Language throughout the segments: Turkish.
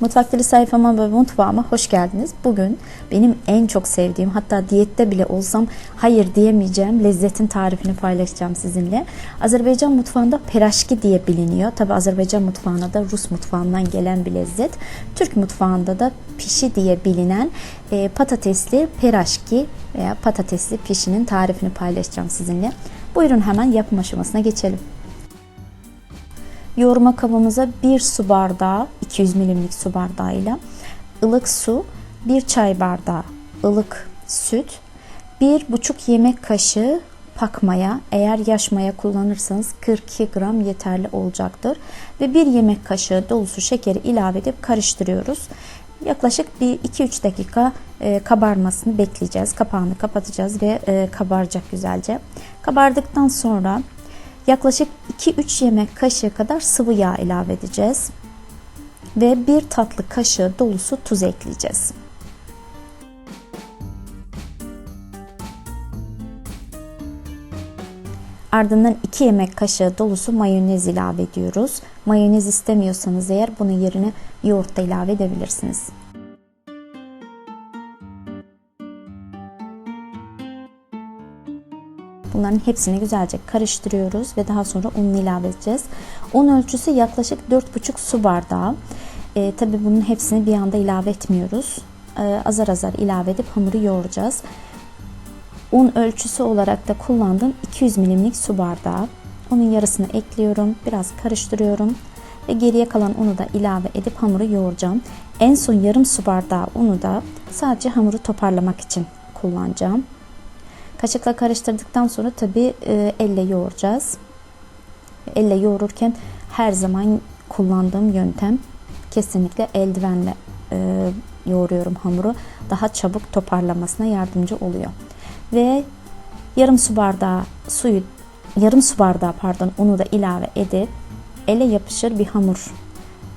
Mutfak Dili sayfama ve mutfağıma hoş geldiniz. Bugün benim en çok sevdiğim hatta diyette bile olsam hayır diyemeyeceğim lezzetin tarifini paylaşacağım sizinle. Azerbaycan mutfağında peraşki diye biliniyor. Tabi Azerbaycan mutfağına da Rus mutfağından gelen bir lezzet. Türk mutfağında da pişi diye bilinen e, patatesli peraşki veya patatesli pişinin tarifini paylaşacağım sizinle. Buyurun hemen yapım aşamasına geçelim. Yoğurma kabımıza 1 su bardağı 200 milimlik su bardağıyla ılık su, 1 çay bardağı ılık süt, 1,5 yemek kaşığı pak maya eğer yaş maya kullanırsanız 42 gram yeterli olacaktır. Ve 1 yemek kaşığı dolusu şekeri ilave edip karıştırıyoruz. Yaklaşık bir 2-3 dakika e, kabarmasını bekleyeceğiz. Kapağını kapatacağız ve e, kabaracak güzelce. Kabardıktan sonra Yaklaşık 2-3 yemek kaşığı kadar sıvı yağ ilave edeceğiz. Ve 1 tatlı kaşığı dolusu tuz ekleyeceğiz. Ardından 2 yemek kaşığı dolusu mayonez ilave ediyoruz. Mayonez istemiyorsanız eğer bunun yerine yoğurt da ilave edebilirsiniz. Bunların hepsini güzelce karıştırıyoruz ve daha sonra ununu ilave edeceğiz. Un ölçüsü yaklaşık 4,5 su bardağı. E, Tabi bunun hepsini bir anda ilave etmiyoruz. E, azar azar ilave edip hamuru yoğuracağız. Un ölçüsü olarak da kullandığım 200 milimlik su bardağı. Onun yarısını ekliyorum. Biraz karıştırıyorum. Ve geriye kalan unu da ilave edip hamuru yoğuracağım. En son yarım su bardağı unu da sadece hamuru toparlamak için kullanacağım. Kaşıkla karıştırdıktan sonra tabi e, elle yoğuracağız. Elle yoğururken her zaman kullandığım yöntem kesinlikle eldivenle e, yoğuruyorum hamuru. Daha çabuk toparlamasına yardımcı oluyor. Ve yarım su bardağı suyu yarım su bardağı pardon unu da ilave edip ele yapışır bir hamur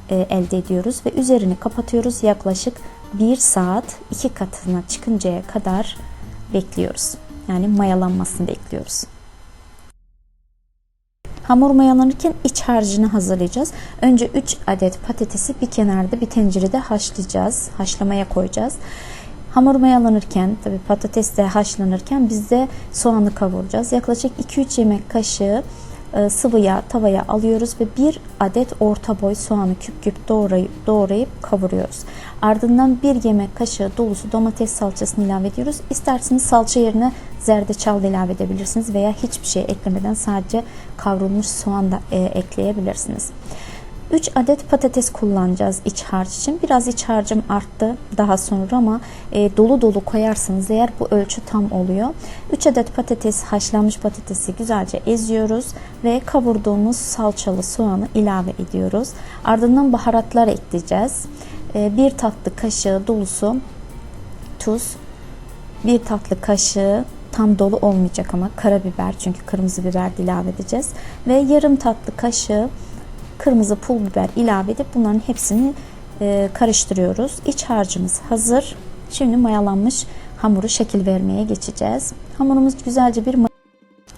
e, elde ediyoruz ve üzerini kapatıyoruz. Yaklaşık 1 saat 2 katına çıkıncaya kadar bekliyoruz. Yani mayalanmasını bekliyoruz. Hamur mayalanırken iç harcını hazırlayacağız. Önce 3 adet patatesi bir kenarda bir tencerede haşlayacağız. Haşlamaya koyacağız. Hamur mayalanırken tabi patates de haşlanırken biz de soğanı kavuracağız. Yaklaşık 2-3 yemek kaşığı e, sıvı yağ tavaya alıyoruz ve bir adet orta boy soğanı küp küp doğrayıp, doğrayıp kavuruyoruz. Ardından bir yemek kaşığı dolusu domates salçasını ilave ediyoruz. İsterseniz salça yerine zerdeçal da ilave edebilirsiniz veya hiçbir şey eklemeden sadece kavrulmuş soğan da e, ekleyebilirsiniz. 3 adet patates kullanacağız iç harç için. Biraz iç harcım arttı daha sonra ama e, dolu dolu koyarsanız eğer bu ölçü tam oluyor. 3 adet patates haşlanmış patatesi güzelce eziyoruz ve kavurduğumuz salçalı soğanı ilave ediyoruz. Ardından baharatlar ekleyeceğiz. E, 1 tatlı kaşığı dolusu tuz, 1 tatlı kaşığı tam dolu olmayacak ama karabiber çünkü kırmızı biber de ilave edeceğiz ve yarım tatlı kaşığı kırmızı pul biber ilave edip bunların hepsini e, karıştırıyoruz. İç harcımız hazır. Şimdi mayalanmış hamuru şekil vermeye geçeceğiz. Hamurumuz güzelce bir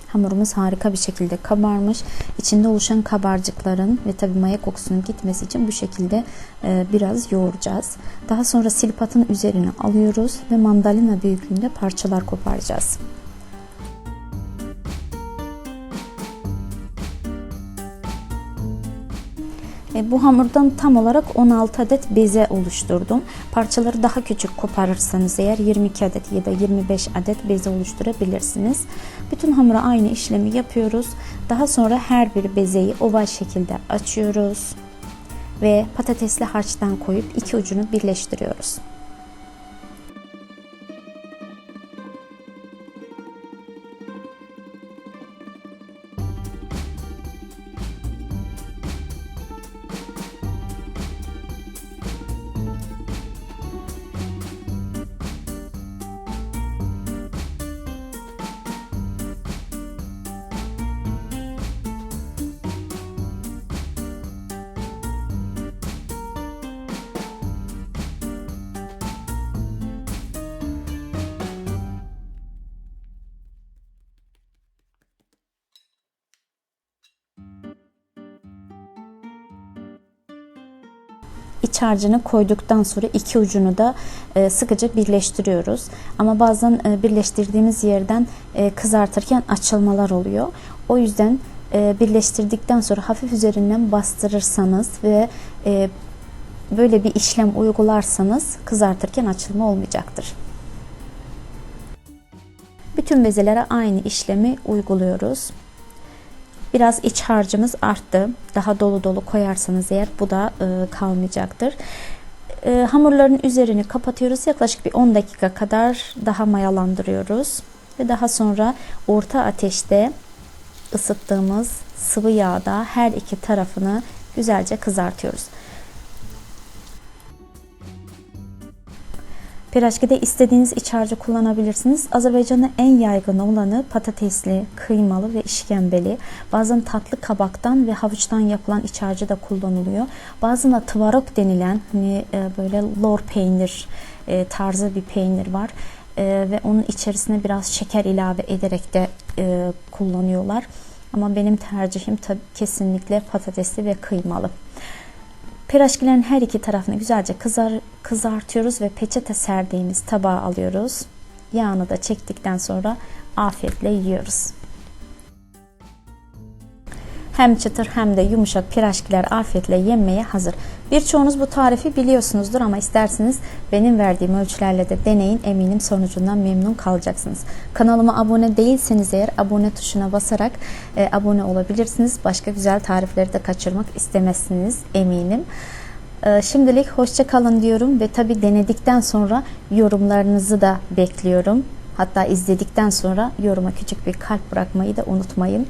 Hamurumuz harika bir şekilde kabarmış. İçinde oluşan kabarcıkların ve tabi maya kokusunun gitmesi için bu şekilde e, biraz yoğuracağız. Daha sonra silpatın üzerine alıyoruz ve mandalina büyüklüğünde parçalar koparacağız. Bu hamurdan tam olarak 16 adet beze oluşturdum. Parçaları daha küçük koparırsanız eğer 22 adet ya da 25 adet beze oluşturabilirsiniz. Bütün hamura aynı işlemi yapıyoruz. Daha sonra her bir bezeyi oval şekilde açıyoruz ve patatesli harçtan koyup iki ucunu birleştiriyoruz. İç koyduktan sonra iki ucunu da e, sıkıca birleştiriyoruz. Ama bazen e, birleştirdiğimiz yerden e, kızartırken açılmalar oluyor. O yüzden e, birleştirdikten sonra hafif üzerinden bastırırsanız ve böyle bir işlem uygularsanız kızartırken açılma olmayacaktır. Bütün bezelere aynı işlemi uyguluyoruz. Biraz iç harcımız arttı. Daha dolu dolu koyarsanız eğer bu da e, kalmayacaktır. E, hamurların üzerini kapatıyoruz. Yaklaşık bir 10 dakika kadar daha mayalandırıyoruz. Ve daha sonra orta ateşte ısıttığımız sıvı yağda her iki tarafını güzelce kızartıyoruz. Piraşkide istediğiniz iç harcı kullanabilirsiniz. Azerbaycan'da en yaygın olanı patatesli, kıymalı ve işkembeli. Bazen tatlı kabaktan ve havuçtan yapılan iç harcı da kullanılıyor. Bazen de tvarok denilen hani e, böyle lor peynir e, tarzı bir peynir var. E, ve onun içerisine biraz şeker ilave ederek de kullanıyorlar. Ama benim tercihim tabii kesinlikle patatesli ve kıymalı. Piraşkilerin her iki tarafını güzelce kızar, kızartıyoruz ve peçete serdiğimiz tabağa alıyoruz. Yağını da çektikten sonra afiyetle yiyoruz. Hem çıtır hem de yumuşak piraşkiler afiyetle yenmeye hazır. Birçoğunuz bu tarifi biliyorsunuzdur ama isterseniz benim verdiğim ölçülerle de deneyin. Eminim sonucundan memnun kalacaksınız. Kanalıma abone değilseniz eğer abone tuşuna basarak e, abone olabilirsiniz. Başka güzel tarifleri de kaçırmak istemezsiniz eminim. E, şimdilik hoşça kalın diyorum ve tabi denedikten sonra yorumlarınızı da bekliyorum. Hatta izledikten sonra yoruma küçük bir kalp bırakmayı da unutmayın.